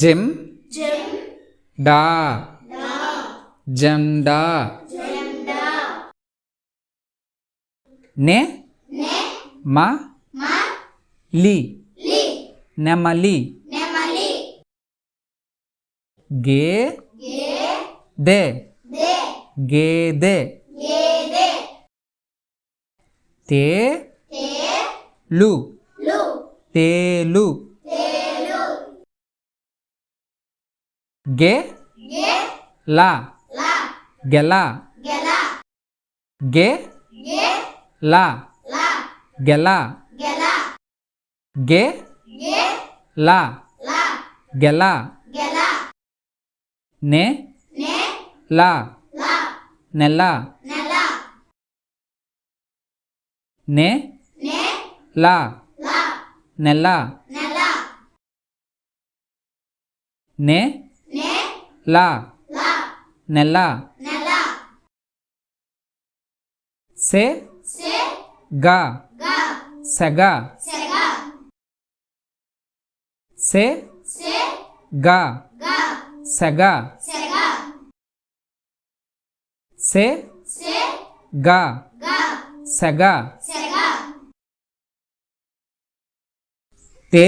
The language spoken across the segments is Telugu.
జెమ్? డా? జెండా నే? మా? లి. నెమలి. గే? దే. గేదె తే? లు. తేలు గే లా గెల గే లా గెల గే లా గెల నే లా నెల నే లా నెల నే లా నెల సే గా సెగ సే గా సెగ సే గా సెగ తే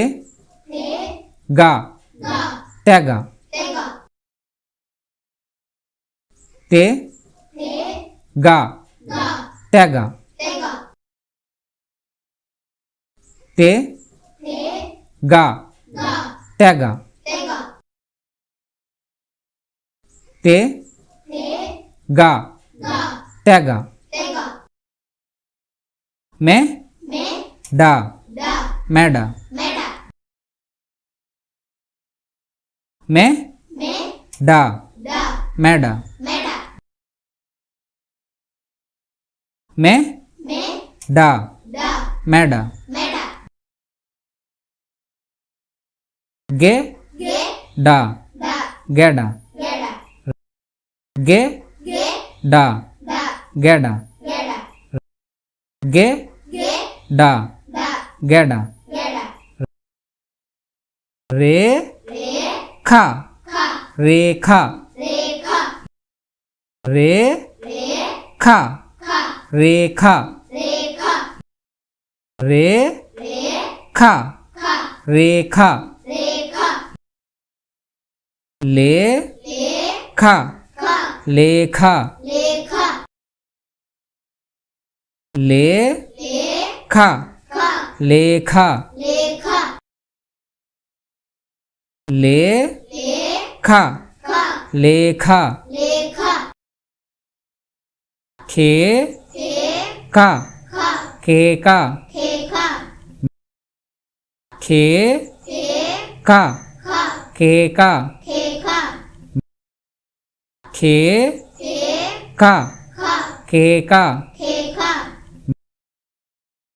గా తెగ తే గా తెగ తే గా తెగ తే గా తెగ మే డా మెడ మే డా మెడ మే డా మెడ గే డా గెడ గే డా గెడ గే డా గెడ రే ఖ రేఖ రే ఖ రేఖ రే ఖ రేఖ లే ఖ లేఖ లే ఖ లేఖ లే ఖ లేఖ ఖే క కేక ఖే క కేక ఖే క కేక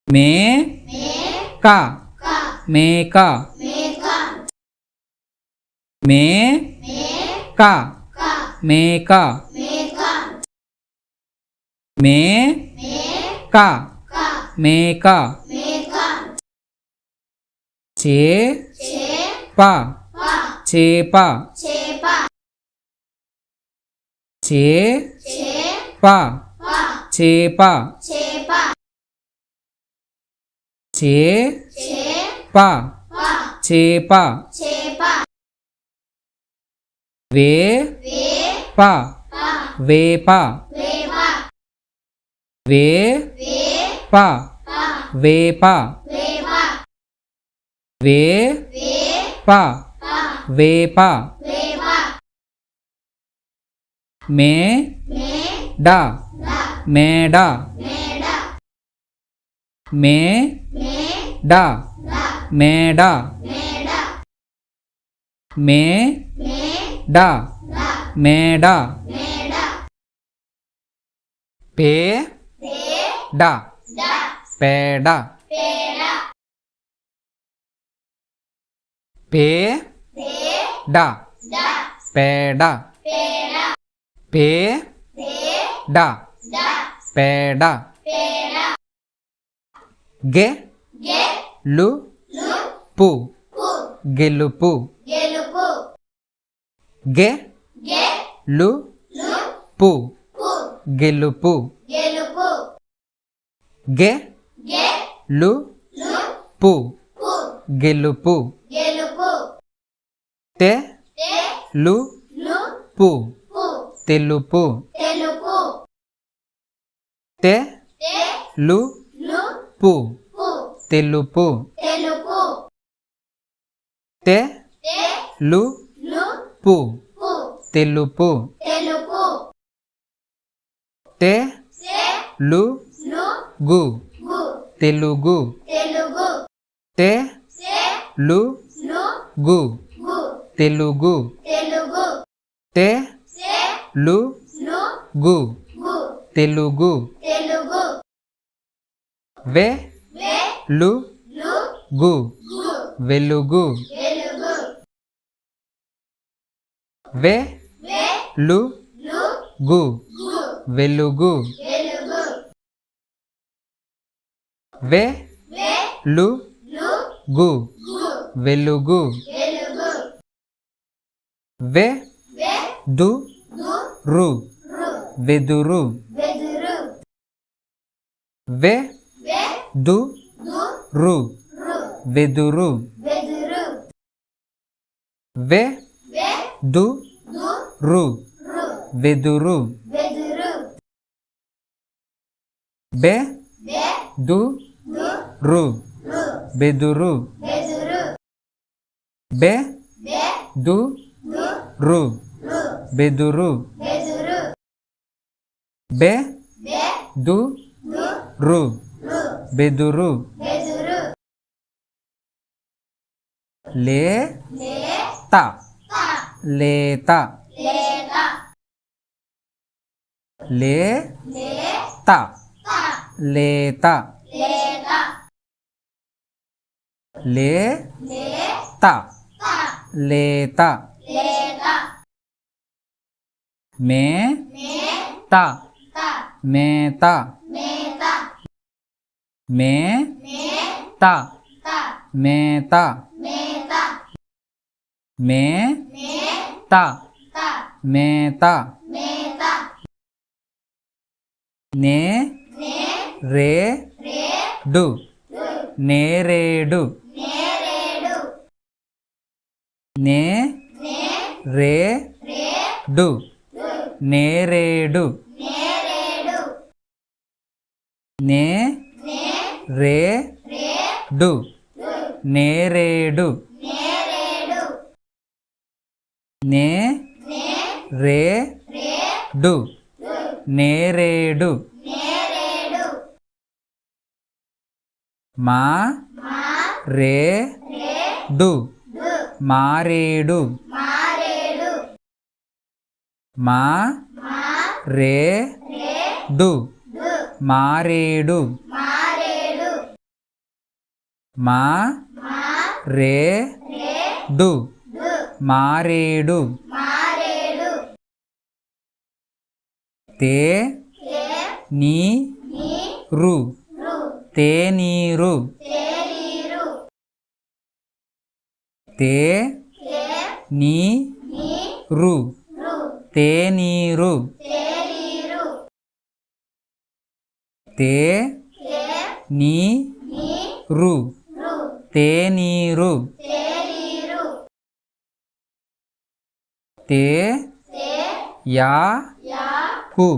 మే క మేక మే క మేక మే క మేక. చే. ప. చేప. చే. ప. చేప. చే. ప. చేప. వే. ప. వేప. వే ప వేప వే ప వేప మే డ మేడ మే డా మేడ మే డా మేడ పే డా. పేడ. పే. డా. పేడ. పే. డా. పేడ. గె. లు. పు. గెలుపు. గెలుపు గె. లు. పు గెలుపు గెలుపు. గె లు పు గెలుపు గెలుపు తె లు పు తెలుపు తె లు పు తెలుపు తె లు పు తెలుపు తెలుపు తె లు గు. తెలుగు. తెలుగు. తె. లు. గు. తెలుగు. తెలుగు. తె. లు. గు. తెలుగు. తెలుగు. వె. వె. లు. గు. వెలుగు. వెలుగు. వె. వె. లు. గు. వెలుగు. వె లు గు వెలుగు వెలుగు వె దు రు వెదురు వెదురు వె దు రు వెదురు వెదురు వె దు రు వెదురు వెదురు బె దు రు. బెదురు. బె. దు. రు. బెదురు. బె. దు. రు. బెదురు. లే. త. లేత లేత లే. త. లేత లే త. లేత లేత మే త. మేత మేత మే త. మేత మేత మే త. మేత మేత నే రే డు. డు నేరేడు నేరేడు నే రే డు నేరేడు నే రే డు నేరేడు నే రే డు నేరేడు మా రే డు మారేడు. మా రే డు. మారేడు. మా రే డు. మారేడు. తే నీ రు. తేనీరు తే నీ రు. తే నీరు. తే నీ రు. తే నీరు. తే యా కు.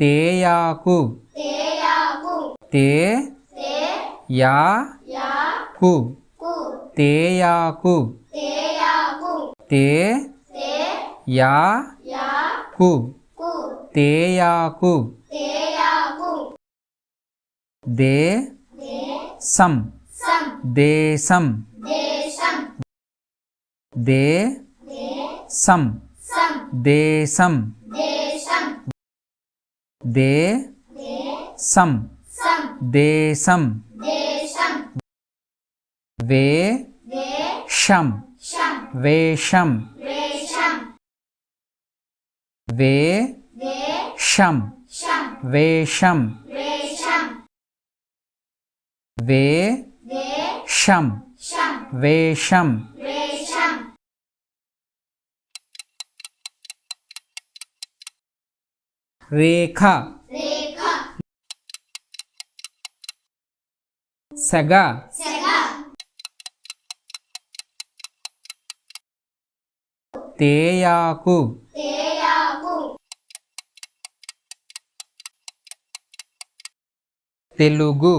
తేయాకు తే యా కు. తేయాకు. తే యా కు. తేయాకు. దే సం. దేశం దే సం. దేశం దే సం. దేశం వే షం. వేషం. వే షం. వేషం. వే షం. వేషం. రేఖ. సగ. తేయాకు. తెలుగు.